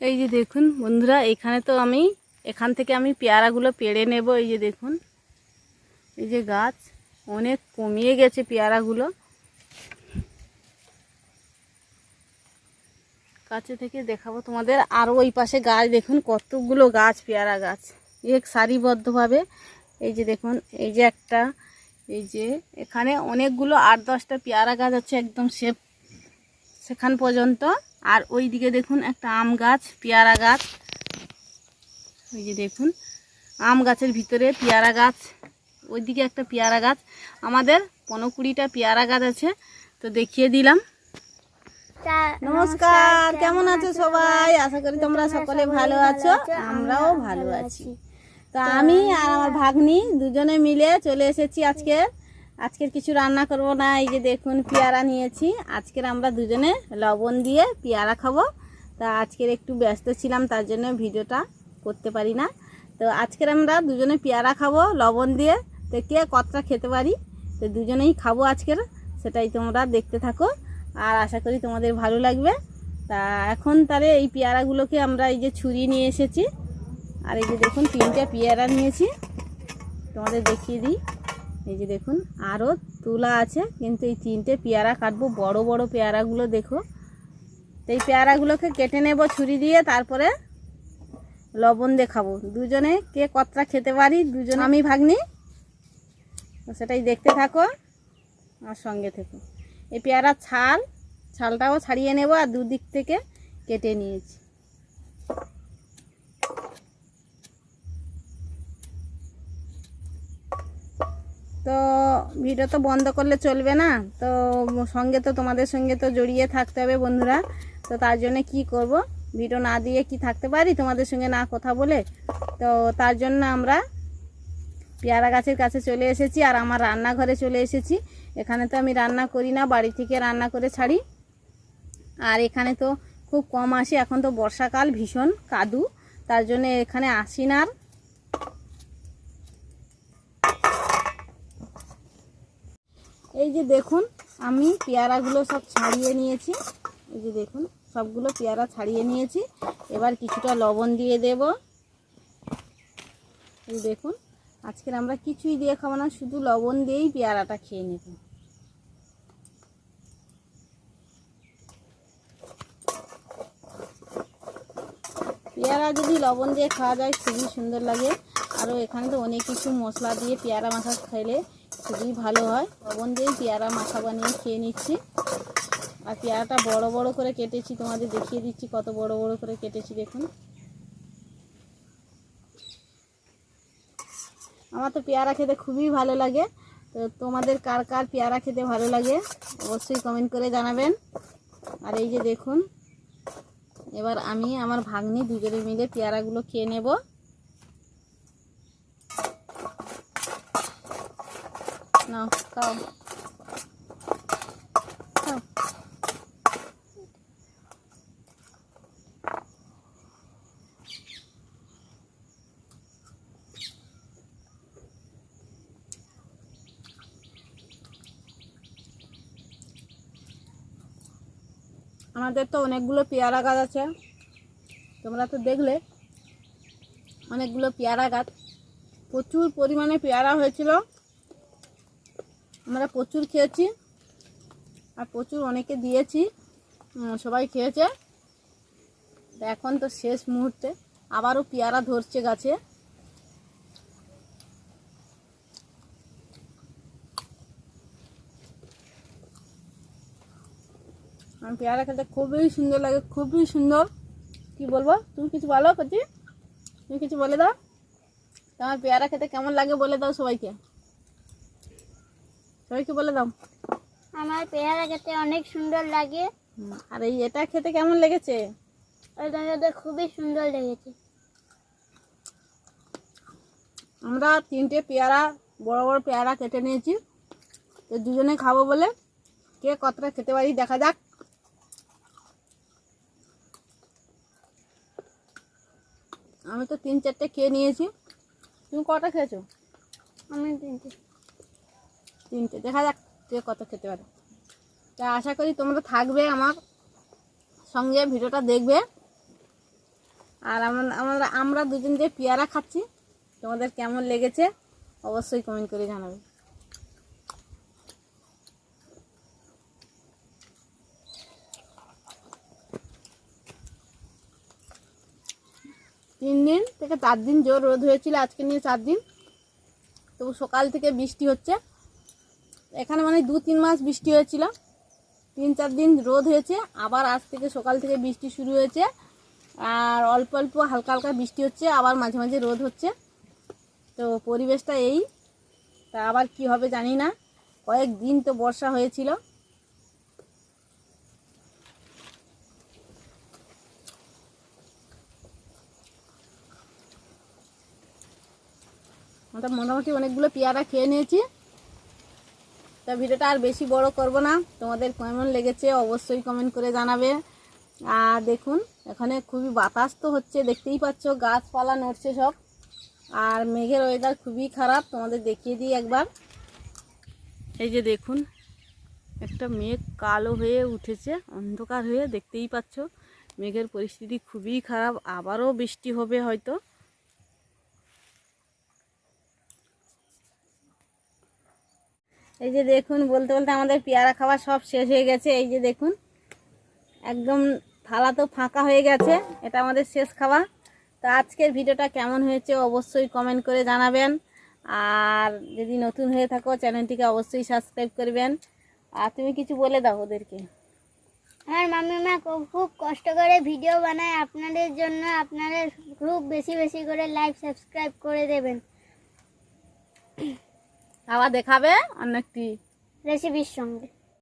এই যে দেখুন, বন্ধুরা, এখানে তো আমি, এখান থেকে আমি পেয়ারাগুলো পেড়ে নেব, এই যে দেখুন। এই যে গাছ, অনেক কমিয়ে গেছে পেয়ারাগুলো। কাছে থেকে দেখাবো তোমাদের, আর ওই পাশে গাছ, দেখুন, কতগুলো গাছ, পেয়ারা গাছ। এক সারিবদ্ধভাবে, এই যে দেখুন, এই যে একটা, এই যে, এখানে অনেকগুলো আট দশটা পেয়ারা গাছ আছে, একদম সে সেখান পর্যন্ত। আর ওই দিকে দেখুন একটা আম গাছ পেয়ারা গাছ। ওই যে দেখুন আম গাছের ভিতরে পেয়ারা গাছ ওইদিকে একটা পেয়ারা গাছ। আমাদের পনেরো কুড়িটা পেয়ারা গাছ আছে তো দেখিয়ে দিলাম। নমস্কার কেমন আছো সবাই? আশা করি তোমরা সকলে ভালো আছো আমরাও ভালো আছি। তো আমি আর আমার ভাগ্নি দুজনে মিলে চলে এসেছি আজকে। আজকের কিছু রান্না করব না, এই যে দেখুন পেয়ারা নিয়েছি। আজকের আমরা দুজনে লবণ দিয়ে পেয়ারা খাব। তা আজকের একটু ব্যস্ত ছিলাম, তার জন্য ভিডিওটা করতে পারি না। তো আজকের আমরা দুজনে পেয়ারা খাব, লবণ দিয়ে। তো কে কতটা খেতে পারি, তো দুজনেই খাব আজকের, সেটাই তোমরা দেখতে থাকো। আর আশা করি তোমাদের ভালো লাগবে। তা এখন তাহলে এই পেয়ারাগুলোকে আমরা এই যে ছুরি নিয়ে এসেছি। আর এই যে দেখুন তিনটে পেয়ারা নিয়েছি। তোমাদের দেখিয়ে দিই। এই যে দেখুন আরও তুলা আছে, কিন্তু এই তিনটে পেয়ারা কাটবো, বড় বড় পেয়ারাগুলো দেখো। তো এই পেয়ারাগুলোকে কেটে নেব ছুরি দিয়ে, তারপরে লবণ দিয়ে খাব দুজনে কে কতটা খেতে পারি, দুজন আমি ভাগ্নি। সেটাই দেখতে থাকো আর সঙ্গে থেকো। এই পেয়ারার ছাল, ছালটাও ছাড়িয়ে নেব আর দুদিক থেকে কেটে নিয়েছি। তো ভিডিও তো বন্ধ করলে চলবে না। তো সঙ্গে তো তোমাদের সঙ্গে তো জড়িয়ে থাকতে হবে বন্ধুরা। তো তার জন্য কি করব? ভিডিও না দিয়ে কি থাকতে পারি? তোমাদের সঙ্গে না কথা বলে। তো তার জন্য আমরা পেয়ারা গাছের কাছে চলে এসেছি আর আমার রান্নাঘরে চলে এসেছি। এখানে তো আমি রান্না করি না, বাড়ি থেকে রান্না করে ছাড়ি। আর এখানে তো খুব কম আসি। এখন তো বর্ষাকাল, ভীষণ কাদু। তার জন্য এখানে আসি না আর। এই যে দেখুন, আমি পেয়ারাগুলো সব ছাড়িয়ে নিয়েছি। এই যে দেখুন, সবগুলো পেয়ারা ছাড়িয়ে নিয়েছি। এবার কিছুটা লবণ দিয়ে দেব। দেখুন, আজকের আমরা কিছুই দিয়ে খাব না, শুধু লবণ দিয়েই পেয়ারাটা খেয়ে নেব। পেয়ারা যদি লবণ দিয়ে খাওয়া যায়, খুবই সুন্দর লাগে। আরও এখানে তো অনেক কিছু মশলা দিয়ে পেয়ারা মাখা খেলে খুবই ভালো হয়। লবণ দিয়েই পেয়ারা মাখা বানিয়ে খেয়ে নিচ্ছি। আর পেয়ারাটা বড় বড় করে কেটেছি, তোমাদের দেখিয়ে দিচ্ছি কত বড় বড় করে কেটেছি, দেখুন। আমার তো পেয়ারা খেতে খুবই ভালো লাগে। তো তোমাদের কার কার পেয়ারা খেতে ভালো লাগে, অবশ্যই কমেন্ট করে জানাবেন। আর এই যে দেখুন, এবার আমি আমার ভাগ্নি দুজনে মিলে পেয়ারাগুলো খেয়ে নেব। নাও খাও আমাদের তো অনেকগুলো পেয়ারা গাছ আছে। তোমরা তো দেখলে, অনেকগুলো পেয়ারা গাছ। প্রচুর পরিমাণে পেয়ারা হয়েছিল। আমরা প্রচুর খেয়েছি আর প্রচুর অনেকে দিয়েছি। সবাই খেয়েছে। এখন তো শেষ মুহূর্তে। আবারও পেয়ারা ধরছে গাছে। আমার পেয়ারা খেতে খুবই সুন্দর লাগে, খুবই সুন্দর। কি বলব? তুমি কিছু বলো কচি তুমি কিছু বলে দাও। তোমার পেয়ারা খেতে কেমন লাগে বলে দাও সবাইকে। সবাইকে বলে দাও? আমার পেয়ারা খেতে অনেক সুন্দর লাগে। আর এই এটা খেতে কেমন লেগেছে? ওইটা খেতে খুবই সুন্দর লেগেছে। আমরা তিনটে পেয়ারা বড় বড় পেয়ারা কেটে নিয়েছি। তো দুজনে খাব বলে। কে কতটা খেতে পারি দেখা যাক। আমি তো তিন চারটে খেয়ে নিয়েছি। তুমি কটা খেয়েছো? আমি তিনটে। তিনটে। দেখা যাক কে কত খেতে পারে। তা আশা করি তোমরা থাকবে আমার সঙ্গে, ভিডিওটা দেখবে। আর আমরা আমরা আমরা দুজন যে পেয়ারা খাচ্ছি, তোমাদের কেমন লেগেছে অবশ্যই কমেন্ট করে জানাবে। তিন দিন থেকে চার দিন জোর রোদ হয়েছিল, আজকে নিয়ে চার দিন। তবু সকাল থেকে বৃষ্টি হচ্ছে। এখানে মানে দু তিন মাস বৃষ্টি হয়েছিল। তিন চার দিন রোদ হয়েছে, আবার আজ থেকে সকাল থেকে বৃষ্টি শুরু হয়েছে। আর অল্প অল্প হালকা হালকা বৃষ্টি হচ্ছে, আবার মাঝে মাঝে রোদ হচ্ছে। তো পরিবেশটা এই, তা আবার কি হবে জানি না। কয়েক দিন তো বর্ষা হয়েছিল। মোটামুটি অনেকগুলো পেয়ারা খেয়ে নিয়েছি। তা ভিডিওটা আর বেশি বড় করব না। তোমাদের কেমন লেগেছে অবশ্যই কমেন্ট করে জানাবে। আর দেখুন, এখানে খুবই বাতাস তো হচ্ছে, দেখতেই পাচ্ছ গাছপালা নড়ছে সব। আর মেঘের ওয়েদার খুবই খারাপ, তোমাদের দেখিয়ে দিই একবার। এই যে দেখুন, একটা মেঘ কালো হয়ে উঠেছে, অন্ধকার হয়ে দেখতেই পাচ্ছ। মেঘের পরিস্থিতি খুবই খারাপ, আবারও বৃষ্টি হবে হয়তো। এই যে দেখুন, বলতে বলতে আমাদের পেয়ারা খাওয়া সব শেষ হয়ে গেছে। এই যে দেখুন, একদম থালা তো ফাঁকা হয়ে গেছে, এটা আমাদের শেষ খাওয়া। তো আজকের ভিডিওটা কেমন হয়েছে অবশ্যই কমেন্ট করে জানাবেন। আর যদি নতুন হয়ে থাকো, চ্যানেলটিকে অবশ্যই সাবস্ক্রাইব করবেন। আর তুমি কিছু বলে দাও ওদেরকে। আমার মামিমা খুব কষ্ট করে ভিডিও বানায়। আপনাদের জন্য আপনারা খুব বেশি বেশি করে লাইক সাবস্ক্রাইব করে দেবেন। আবার দেখাবে অন্য একটি রেসিপির সঙ্গে।